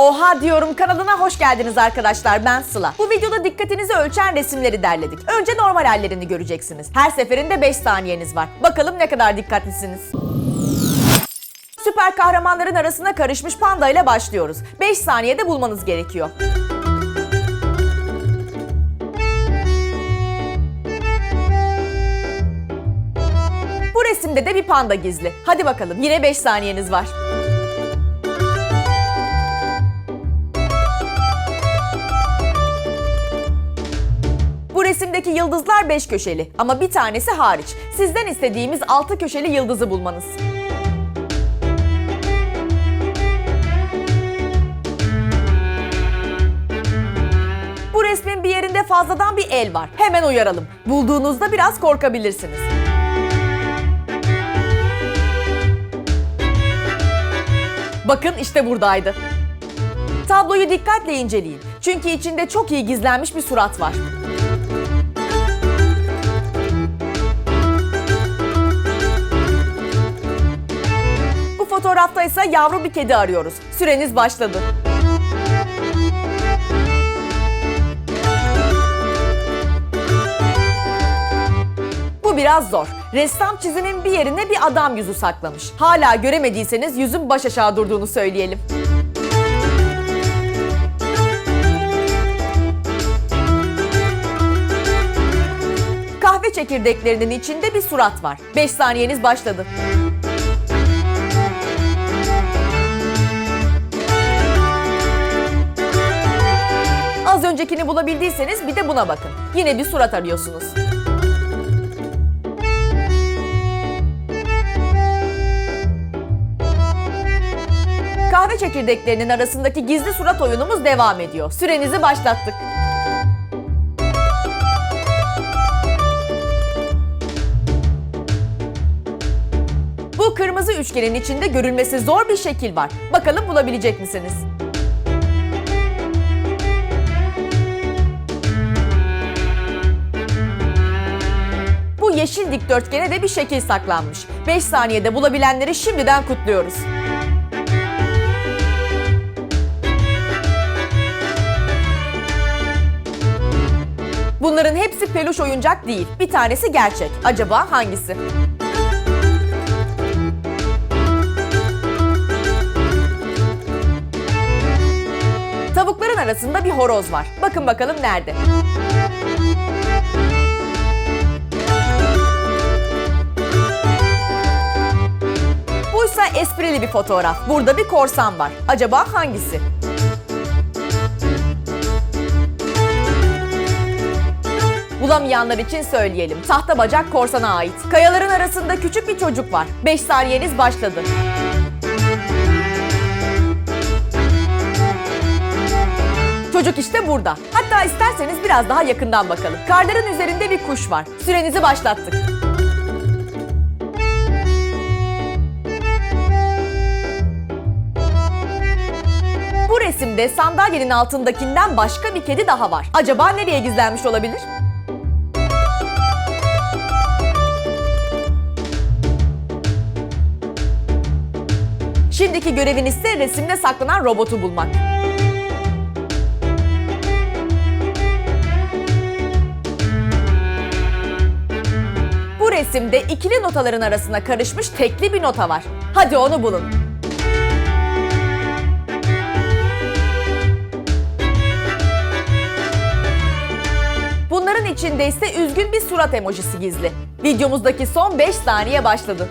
Oha diyorum kanalına hoş geldiniz arkadaşlar ben Sıla. Bu videoda dikkatinizi ölçen resimleri derledik. Önce normal hallerini göreceksiniz. Her seferinde 5 saniyeniz var. Bakalım ne kadar dikkatlisiniz. Süper kahramanların arasına karışmış panda ile başlıyoruz. 5 saniyede bulmanız gerekiyor. Bu resimde de bir panda gizli. Hadi bakalım yine 5 saniyeniz var. Resimdeki yıldızlar 5 köşeli ama bir tanesi hariç. Sizden istediğimiz 6 köşeli yıldızı bulmanız. Bu resmin bir yerinde fazladan bir el var. Hemen uyaralım. Bulduğunuzda biraz korkabilirsiniz. Bakın işte buradaydı. Tabloyu dikkatle inceleyin. Çünkü içinde çok iyi gizlenmiş bir surat var. Fotoğrafta ise yavru bir kedi arıyoruz. Süreniz başladı. Bu biraz zor. Ressam çizimin bir yerine bir adam yüzü saklamış. Hala göremediyseniz yüzün baş aşağı durduğunu söyleyelim. Kahve çekirdeklerinin içinde bir surat var. 5 saniyeniz başladı. Öncekini bulabildiyseniz bir de buna bakın. Yine bir surat arıyorsunuz. Kahve çekirdeklerinin arasındaki gizli surat oyunumuz devam ediyor. Sürenizi başlattık. Bu kırmızı üçgenin içinde görülmesi zor bir şekil var. Bakalım bulabilecek misiniz? Bu yeşil dikdörtgene de bir şekil saklanmış. 5 saniyede bulabilenleri şimdiden kutluyoruz. Bunların hepsi peluş oyuncak değil. Bir tanesi gerçek. Acaba hangisi? Tavukların arasında bir horoz var. Bakın bakalım nerede? Buysa esprili bir fotoğraf. Burada bir korsan var. Acaba hangisi? Bulamayanlar için söyleyelim. Tahta bacak korsana ait. Kayaların arasında küçük bir çocuk var. 5 saniyeniz başladı. Çocuk işte burada. Hatta isterseniz biraz daha yakından bakalım. Karların üzerinde bir kuş var. Sürenizi başlattık. Resimde sandalyenin altındakinden başka bir kedi daha var. Acaba nereye gizlenmiş olabilir? Şimdiki göreviniz ise resimde saklanan robotu bulmak. Bu resimde ikili notaların arasına karışmış tekli bir nota var. Hadi onu bulun. İçinde ise üzgün bir surat emojisi gizli. Videomuzdaki son 5 saniye başladı.